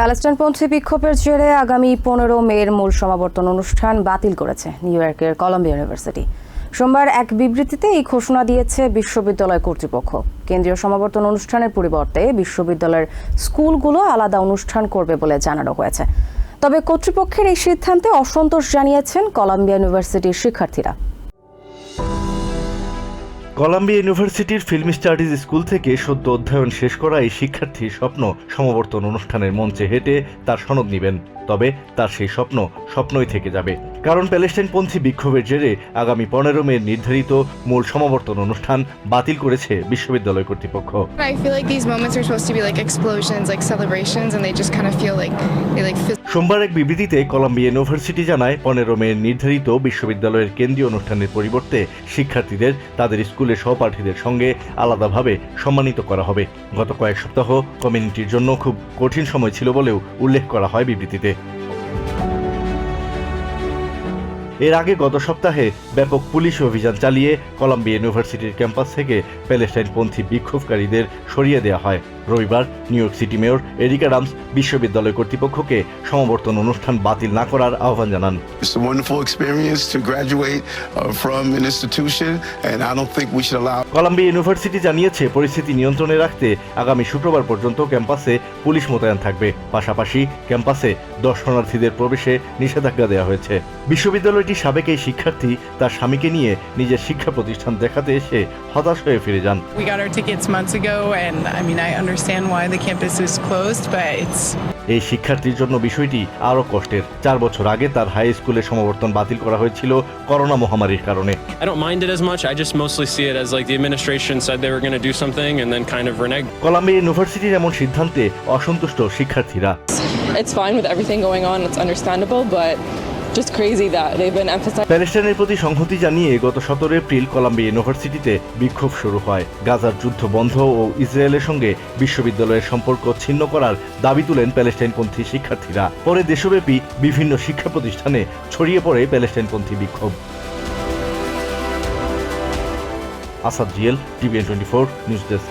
প্যালেস্টাইনপন্থী বিক্ষোভের জেরে আগামী পনেরো মের মূল সমাবর্তন অনুষ্ঠান বাতিল করেছে নিউ ইয়র্কের কলম্বিয়া ইউনিভার্সিটি। সোমবার এক বিবৃতিতে এই ঘোষণা দিয়েছে বিশ্ববিদ্যালয় কর্তৃপক্ষ। কেন্দ্রীয় সমাবর্তন অনুষ্ঠানের পরিবর্তে বিশ্ববিদ্যালয়ের স্কুলগুলো আলাদা অনুষ্ঠান করবে বলে জানানো হয়েছে। তবে কর্তৃপক্ষের এই সিদ্ধান্তে অসন্তোষ জানিয়েছেন কলম্বিয়া ইউনিভার্সিটির শিক্ষার্থীরা। কলাম্বিয়া ইউনিভার্সিটির ফিল্ম স্টাডিজ স্কুল থেকে সদ্য অধ্যয়ন শেষ করা এই শিক্ষার্থীর স্বপ্ন সমাবর্তন অনুষ্ঠানের মঞ্চে হেঁটে তার সনদ নেবেন। তবে তার সেই স্বপ্ন স্বপ্নই থেকে যাবে। কারণ প্যালেস্টাইনপন্থী বিক্ষোভের জেরে আগামী পনেরো মে নির্ধারিত মূল সমাবর্তন অনুষ্ঠান বাতিল করেছে বিশ্ববিদ্যালয় কর্তৃপক্ষ। সোমবার এক বিবৃতিতে কলাম্বিয়া ইউনিভার্সিটি জানায় পনেরো মে নির্ধারিত বিশ্ববিদ্যালয়ের কেন্দ্রীয় অনুষ্ঠানের পরিবর্তে শিক্ষার্থীদের তাদের স্কুলের সহপাঠীদের সঙ্গে আলাদাভাবে সম্মানিত করা হবে। গত কয়েক সপ্তাহ কমিউনিটির জন্য খুব কঠিন সময় ছিল বলেও উল্লেখ করা হয় বিবৃতিতে। এর আগে গত সপ্তাহে ব্যাপক পুলিশ অভিযান চালিয়ে কলাম্বিয়া ইউনিভার্সিটির ক্যাম্পাস থেকে প্যালেস্টাইনপন্থী বিক্ষোভকারীদের সরিয়ে দেওয়া হয়। রবিবার New York City mayor Eric Adams বিশ্ববিদ্যালয় কর্তৃপক্ষকে সমাবর্তন অনুষ্ঠান বাতিল না করার আহ্বান জানান। It's a wonderful experience to graduate uh, from an institution, and I don't think we should allow Columbia University জানিয়েছে পরিস্থিতি নিয়ন্ত্রণে রাখতে আগামী শুক্রবার পর্যন্ত ক্যাম্পাসে পুলিশ মোতায়েন থাকবে। পাশাপাশি ক্যাম্পাসে দর্শনার্থীদের প্রবেশে নিষেধাজ্ঞা দেওয়া হয়েছে। বিশ্ববিদ্যালয়টি সাবেক এই শিক্ষার্থী তার স্বামীকে নিয়ে নিজের শিক্ষা প্রতিষ্ঠান দেখাতে এসে হতাশ হয়ে ফিরে যান। We got our tickets months ago, and I mean, I understand why the campus is closed, but it's এই শিক্ষার্থীর জন্য বিষয়টি আরও কষ্টের চার বছর আগে তার হাই স্কুলের সমাবর্তন বাতিল করা হয়েছিল করোনা মহামারীর কারণে I don't mind it as much. I just mostly see it as like the administration said they were going to do something and then kind of reneged. Columbia ইউনিভার্সিটির এমন সিদ্ধান্তে অসন্তুষ্ট শিক্ষার্থীরা it's fine with everything going on. It's understandable, but just crazy that they've been emphasizing. প্যালেস্টাইনের প্রতি সংহতি জানিয়ে গত সতেরো এপ্রিল কলাম্বিয়া ইউনিভার্সিটিতে বিক্ষোভ শুরু হয়। গাজার যুদ্ধ বন্ধ ও ইসরায়েলের সঙ্গে বিশ্ববিদ্যালয়ের সম্পর্ক ছিন্ন করার দাবি তুলেন প্যালেস্টাইনপন্থী শিক্ষার্থীরা। পরে দেশব্যাপী বিভিন্ন শিক্ষা প্রতিষ্ঠানে ছড়িয়ে পড়ে প্যালেস্টাইনপন্থী বিক্ষোভ। Asad GL TVN twenty four, news desk.